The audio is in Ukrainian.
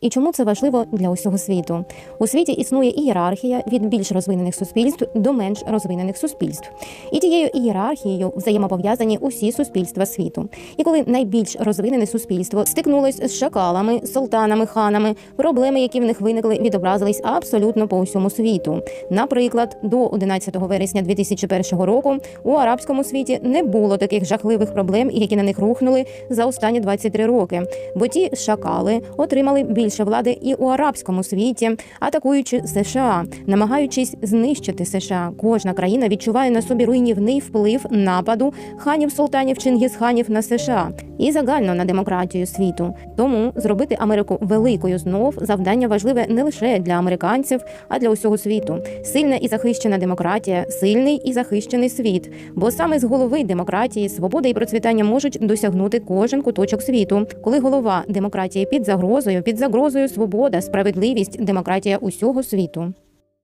І чому це важливо для усього світу? У світі існує ієрархія від більш розвинених суспільств до менш розвинених суспільств. І тією ієрархією взаємопов'язані усі суспільства світу. І коли найбільш розвинене суспільство стикнулось з шакалами, султанами, ханами, проблеми, які в них виникли, відобразились абсолютно по усьому світу. Наприклад, до 11 вересня 2001 року у арабському світі не було таких жахливих проблем, які на них рухнули за останні 23 роки. Бо ті шакали отримали більше влади і у арабському світі, атакуючи США, намагаючись знищити США. Кожна країна відчуває на собі руйнівний вплив нападу ханів султанів Чингісханів на США і загально на демократію світу. Тому зробити Америку великою знов завдання важливе не лише для американців, а для усього світу. Сильна і захищена демократія, сильний і захищений світ. Бо саме з голови демократії свобода і процвітання можуть досягнути кожен куточок світу. Коли голова демократії під загрозою, під загрозою свобода, справедливість, демократія усього світу.